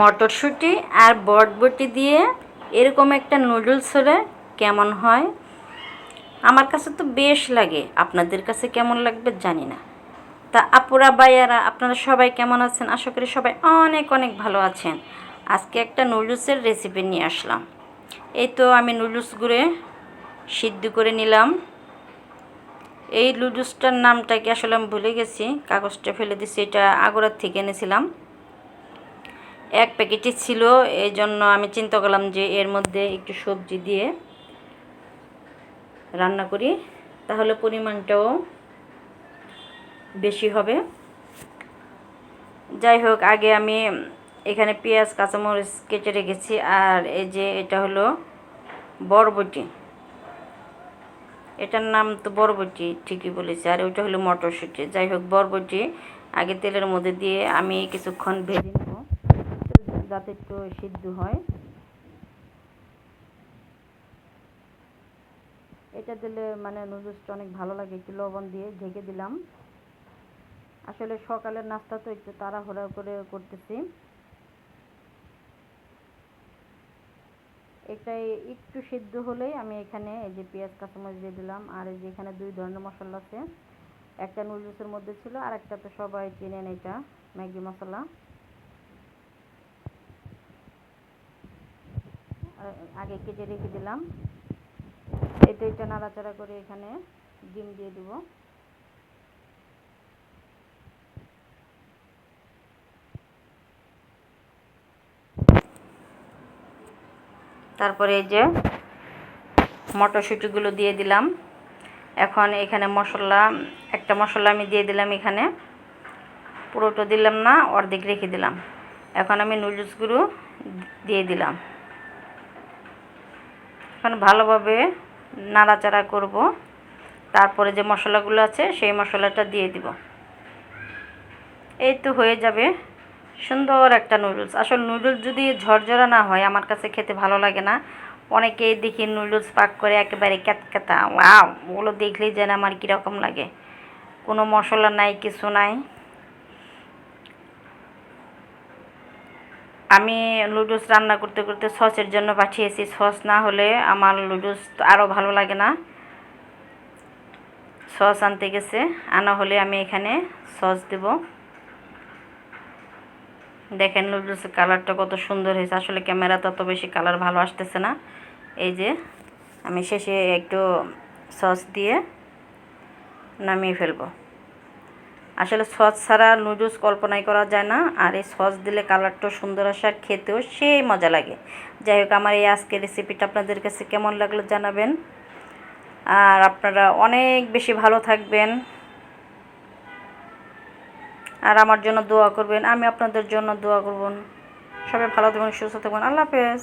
মটরশুঁটি আর বটবটি দিয়ে এরকম একটা নুডলস হলে কেমন হয়? আমার কাছে তো বেশ লাগে। আপনাদের কাছে কেমন লাগবে জানি না। তা আপুরা বাইয়ারা আপনারা সবাই কেমন আছেন? আশা করি সবাই অনেক অনেক ভালো আছেন। আজকে একটা নুডলসের রেসিপি নিয়ে আসলাম। এই তো আমি নুডলসগুলো সিদ্ধ করে নিলাম। এই নুডলসটার নামটা কি আসলে আমি ভুলে গেছি। কাগজটা ফেলে দিছি, এটা আগরার থেকে এনেছিলাম। এক প্যাকেটই ছিল এই জন্য আমি চিন্তা করলাম যে এর মধ্যে একটু সবজি দিয়ে রান্না করি। তাহলে পরিমাণটাও বেশি হবে। যাই হোক, আগে আমি এখানে পেঁয়াজ, কাঁচামরিচ কেটে রেখেছি, আর এই যে এটা হলো বরবটি। এটার নাম তো বরবটি, ঠিকই বলেছি, আর ওইটা হলো মটরশুঁটি। যাই হোক, বরবটি আগে তেলের মধ্যে দিয়ে আমি কিছুক্ষণ ভেজে যাতে একটু সিদ্ধ হয়। এটা দিলে মানে নুডলসটা অনেক ভালো লাগে, একটু লবণ দিয়ে ঢেকে দিলাম। আসলে সকালের নাস্তা তো একটু তাড়াহুড়া করে করতেছি। এটাই একটু সিদ্ধ হলেই আমি এখানে এই যে পেঁয়াজ, কাঁচামরিচ দিয়ে দিলাম। আর এই যে এখানে দুই ধরনের মশলা আছে। একটা নুডলসের মধ্যে ছিল আর একটা তো সবাই চিনেন এটা, ম্যাগি মশলা। আগে কেটে রেখে দিলাম। এটা নাড়াচাড়া করে এখানে ডিম দিয়ে দিব। তারপরে এই যে মটরশুঁটিগুলো দিয়ে দিলাম। এখন এখানে মশলা, একটা মশলা আমি দিয়ে দিলাম এখানে। পুরোটা দিলাম না, অর্ধেক রেখে দিলাম। এখন আমি নুডলসগুলো দিয়ে দিলাম। এখন ভালোভাবে নাড়াচাড়া করব। তারপরে যে মশলাগুলো আছে, সেই মশলাটা দিয়ে দিব। এই তো হয়ে যাবে সুন্দর একটা নুডলস। আসল নুডলস যদি ঝরঝরা না হয়, আমার কাছে খেতে ভালো লাগে না। অনেকেই দেখি নুডলস পাক করে একেবারে ক্যাতক্যাতা। ওগুলো দেখলেই যেন আমার কীরকম লাগে। কোনো মশলা নাই, কিছু নাই। আমি নুডলস রান্না করতে করতে সসের জন্য পাঠিয়েছি। সস না হলে আমার নুডলস আরও ভালো লাগে না। সস আনতে গেছে। আনা হলে আমি এখানে সস দেবো। দেখেন নুডলসের কালারটা কত সুন্দর হয়েছে। আসলে ক্যামেরা তত বেশি কালার ভালো আসতেছে না। এই যে, আমি শেষে একটু সস দিয়ে নামিয়ে ফেলব। আসলে সস ছাড়া নুডলস কল্পনাই করা যায় না, আর এই সস দিলে কালারটাও সুন্দর আসে আর খেতেও সেই মজা লাগে। যাই হোক, আমার এই আজকের রেসিপিটা আপনাদের কাছে কেমন লাগল জানাবেন। আর আপনারা অনেক বেশি ভালো থাকবেন। আর আমার জন্য দোয়া করবেন, আমি আপনাদের জন্য দোয়া করব। সবাই ভালো থাকবেন, সুস্থ থাকবেন। আল্লাহ হাফেজ।